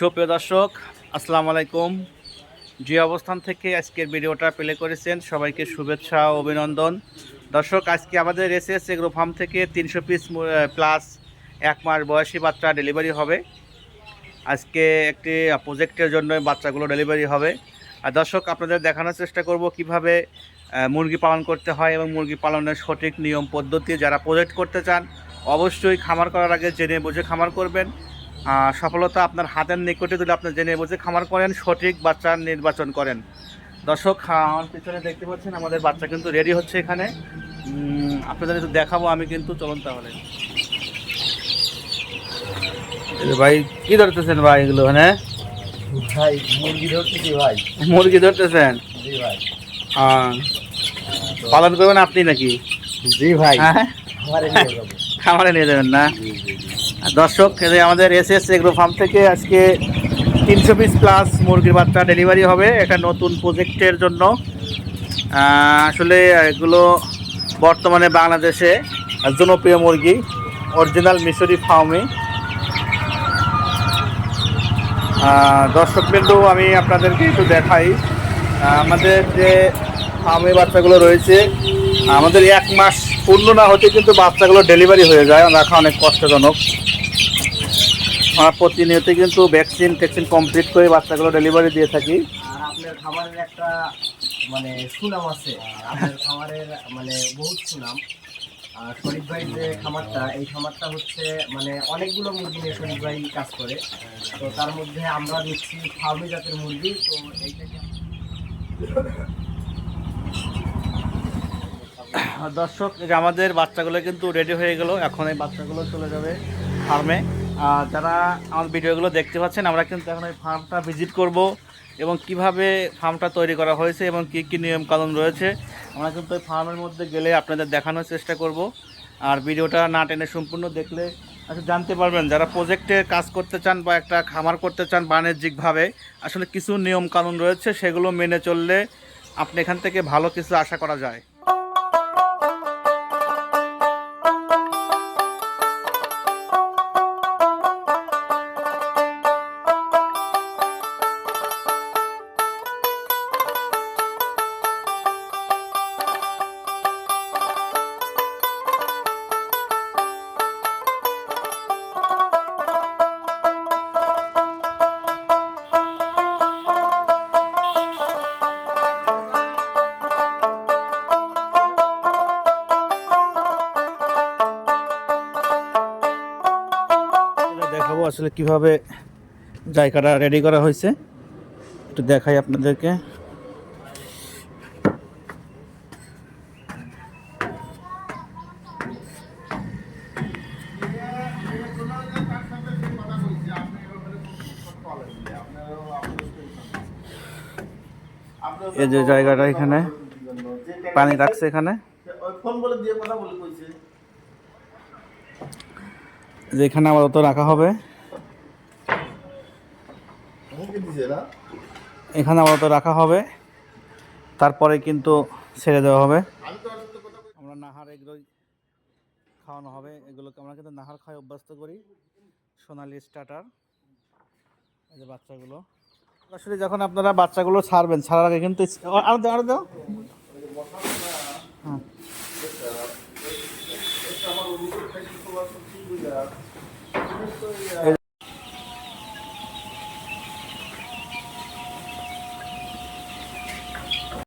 সুপ্রিয় দর্শক, আসসালামু আলাইকুম। যে অবস্থান থেকে আজকের ভিডিওটা প্লে করেছেন, সবাইকে শুভেচ্ছা ও অভিনন্দন। দর্শক, আজকে আমাদের এস এস এগ্রো ফার্ম থেকে তিনশো পিস প্লাস এক মাস বয়সী বাচ্চা ডেলিভারি হবে। আজকে একটি প্রজেক্টের জন্য বাচ্চাগুলো ডেলিভারি হবে। আর দর্শক, আপনাদের দেখানোর চেষ্টা করব কীভাবে মুরগি পালন করতে হয় এবং মুরগি পালনের সঠিক নিয়ম পদ্ধতি যারা প্রজেক্ট করতে চান, অবশ্যই খামার করার আগে জেনে বুঝে খামার করবেন। সফলতা আপনার হাতের নিকটে যদি আপনি জেনে বুঝে খামার করেন সঠিক বাচ্চা নির্বাচন করেন। দর্শক আমার পিছনে দেখতে পাচ্ছেন আমাদের বাচ্চা কিন্তু রেডি হচ্ছে এখানে। আপনাদের একটু দেখাবো আমি কিন্তু চলুন তাহলে। ভাই কি ধরতেছেন ভাই এগুলো হ্যাঁ? ভাই মুরগি ধরতেছি ভাই। মুরগি ধরতেছেন? জি ভাই। পালন করবেন আপনি নাকি? জি ভাই। হ্যাঁ? খামারে নিয়ে যাবেন না? দর্শক আমাদের এস এস এগ্রো ফার্ম থেকে আজকে তিনশো পিস প্লাস মুরগির বাচ্চা ডেলিভারি হবে একটা নতুন প্রজেক্টের জন্য। আসলে এগুলো বর্তমানে বাংলাদেশে জনপ্রিয় মুরগি অরিজিনাল মিশরি ফার্মে। দর্শক বিন্দু, আমি আপনাদেরকে একটু দেখাই। আমাদের যে ফার্মে বাচ্চাগুলো রয়েছে আমাদের এক মাস পূর্ণ না হতে কিন্তু বাচ্চাগুলো ডেলিভারি হয়ে যায়। রাখা অনেক কষ্টজনক। আমরা প্রতিনিয়ত কিন্তু ভ্যাকসিন ট্যাকসিন কমপ্লিট করে বাচ্চাগুলো ডেলিভারি দিয়ে থাকি। আর আপনার খামারের একটা মানে সুনাম আছে। আপনার খামারের মানে বহুত সুনাম। আর শরীফ ভাই যে খামারটা, এই খামারটা হচ্ছে মানে অনেকগুলো মুরগি নিয়ে শরীফ ভাই কাজ করে। তো তার মধ্যে আমরা নিচ্ছি ফার্মি জাতের মুরগি। তো এইটাকে আর দর্শক যে আমাদের বাচ্চাগুলো কিন্তু রেডি হয়ে গেল। এখন এই বাচ্চাগুলো চলে যাবে ফার্মে আর যারা আমার ভিডিওগুলো দেখতে পাচ্ছেন, আমরা কিন্তু এখন এই ফার্মটা ভিজিট করব এবং কীভাবে ফার্মটা তৈরি করা হয়েছে এবং কী কী নিয়মকানুন রয়েছে, আমরা কিন্তু ওই ফার্মের মধ্যে গেলে আপনাদের দেখানোর চেষ্টা করব। আর ভিডিওটা না টেনে সম্পূর্ণ দেখলে আচ্ছা জানতে পারবেন, যারা প্রজেক্টে কাজ করতে চান বা একটা খামার করতে চান বাণিজ্যিকভাবে, আসলে কিছু নিয়ম কানুন রয়েছে, সেগুলো মেনে চললে আপনি এখান থেকে ভালো কিছু আশা করা যায়। দেখাবো আসলে কীভাবে জায়গাটা রেডি করা হয়েছে। একটু দেখাই আপনাদেরকে। এই যে জায়গাটা এখানে, পানি রাখছে এখানে। ফোন বলে দিয়ে কথা বলে কইছে। যে এখানে আপাতত রাখা হবে। এখানে আপাতত রাখা হবে। তারপরে কিন্তু ছেড়ে দেওয়া হবে। আমরা নাহার এগুলোই খাওয়ানো হবে। এগুলোকে আমরা কিন্তু নাহার খাই অভ্যস্ত করি। সোনালি স্টার্টার। এই যে বাচ্চাগুলো। আসলে যখন আপনারা বাচ্চাগুলো ছাড়বেন ছাড়ার আগে কিন্তু আরও দাও আরও দাও।